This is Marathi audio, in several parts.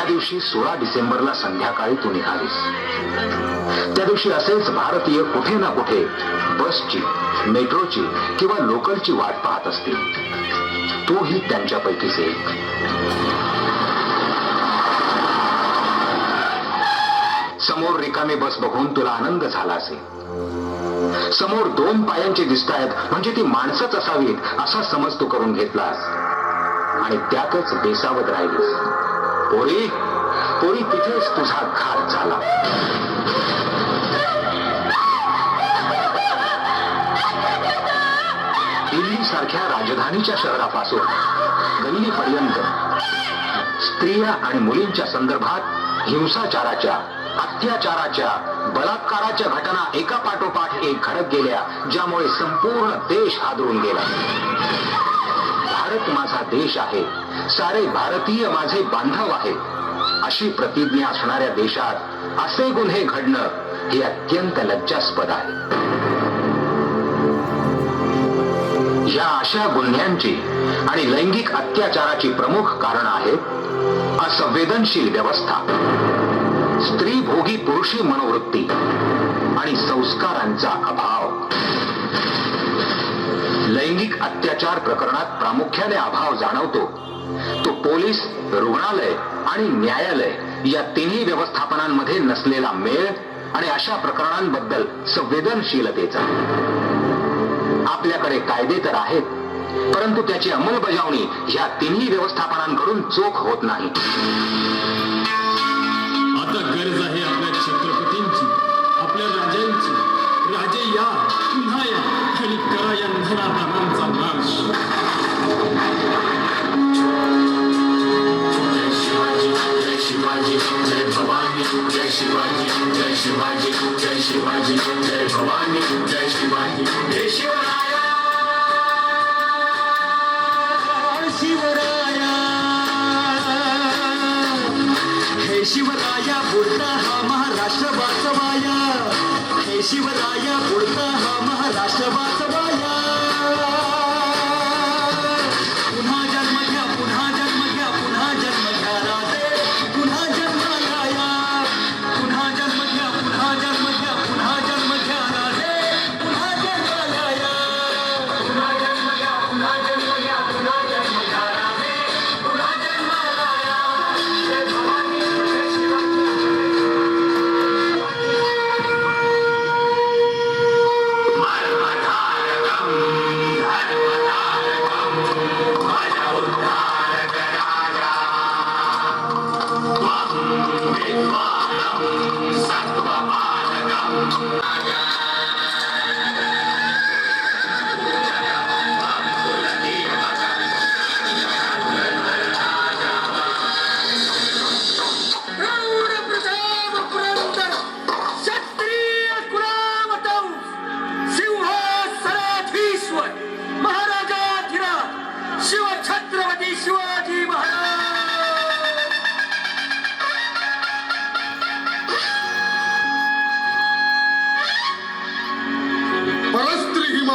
त्या दिवशी सोळा डिसेंबरला संध्याकाळी तू निघालीस. त्या दिवशी असेच भारतीय कुठे ना कुठे बसची मेट्रोची किंवा लोकलची वाट पाहत असतील. तूही त्यांच्यापैकीच एक समोर रिकामी बस बघून तुला आनंद झाला असेल. समोर दोन पायांचे दिसत आहेत म्हणजे ती माणसंच असावीत असा समज तू करून घेतलास. आणि त्यातच बेसावत राहिलीस. पोरी पोरी तिथेच तुझा घात झाला. दिल्ली सारख्या राजधानीच्या शहरापासून गल्लीपर्यंत स्त्रिया आणि मुलींच्या संदर्भात हिंसाचाराच्या अत्याचाराच्या बलात्काराच्या घटना एका पाठोपाठ एक घडत गेल्या ज्यामुळे संपूर्ण देश हादरून गेला. भारत माझा देश आहे. सारे भारतीय माझे बांधव आहेत अशी प्रतिज्ञा असणाऱ्या देशात असे गुन्हे घडणं हे अत्यंत लज्जास्पद आहे. या अशा गुन्ह्यांची आणि लैंगिक अत्याचाराची प्रमुख कारण आहेत असंवेदनशील व्यवस्था स्त्री भोगी पुरुषी मनोवृत्ती आणि संस्कारांचा अभाव. लैंगिक अत्याचार प्रकरणात प्रामुख्याने अभाव जाणवतो. तो पोलीस रुग्णालय आणि न्यायालय या तिन्ही व्यवस्थापनांमध्ये नसलेला मेळ आणि अशा प्रकरणांबद्दल संवेदनशीलतेचा. आपल्याकडे कायदे तर आहेत परंतु त्याची अंमलबजावणी ह्या तिन्ही व्यवस्थापनांकडून चोख होत नाही. आता गरज आहे आपल्या छत्रपतींची आपल्या राजांची. राजे या पुन्हा या आणि करा या शिवराया हे हा महाराष्ट्र वाचवाया हे शिवराया बुडता हा महाराष्ट्र वाचवाया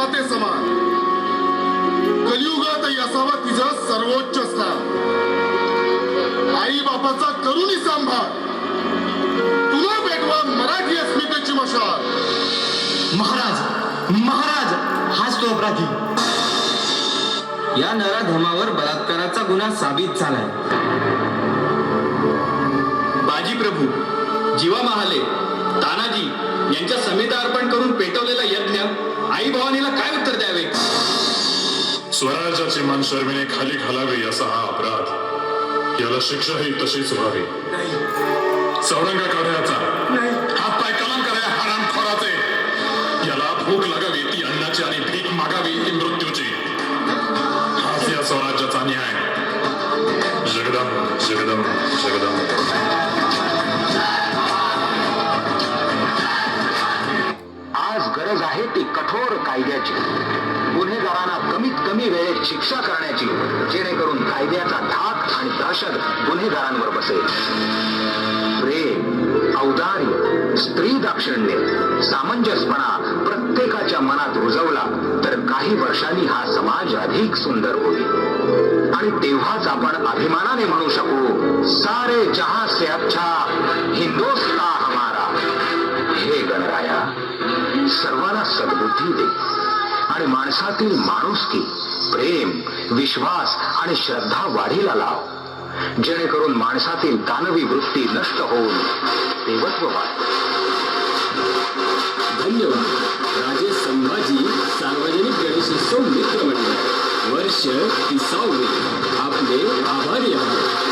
ते समान. कलियुगात असावा तिचा सर्वोच्च स्थान. आई बापाचा करुणी सांभाळ. तुला पेटवा मराठी अस्मितेची मशाल. महाराज महाराज हाच तो अपराधी. या नराधमावर बलात्काराचा गुन्हा साबित झालाय. बाजी प्रभू जीवा महाले तानाजी यांच्या समिता अर्पण करून आई भवानीला काय उत्तर द्यावे? स्वराज्याची मान शर्मीने खाली घालावी असा हा अपराध. याला शिक्षाही तशीच व्हावी. चौरंगा काढायचा हात पाय कलम करा हराम खोराचे. याला भूक लागावी ती अन्नाची आणि भीक मागावी ती मृत्यूची. हाच या स्वराज्याचा न्याय. जगदम जगदम जगदम गरज कठोर कायद्याची गुन्हेगारांना कमीत कमी वेळेत शिक्षा करण्याची जेणेकरून कायद्याचा धाक आणि दहशत गुन्हेगारांवर बसेल. प्रेम औदार्य स्त्री दाक्षिण्य सामंजस्यपणा प्रत्येकाच्या मनात रुजवला तर काही वर्षांनी हा समाज अधिक सुंदर होईल. आणि तेव्हाच आपण अभिमानाने म्हणू शकू सारे जहा से अच्छा हिंदुस्तान। सर्वांना सद्बुद्धी दे. आणि माणसातील माणुसकी प्रेम विश्वास आणि श्रद्धा वाढीला लाव. जेणेकरून माणसातील दानवी वृत्ती नष्ट होऊन देवत्व वाढ धन्यवाद. राजे संभाजी सार्वजनिक गणेशोत्सव मित्र मंडळ. वर्ष तिसावे आपले आभारी आभार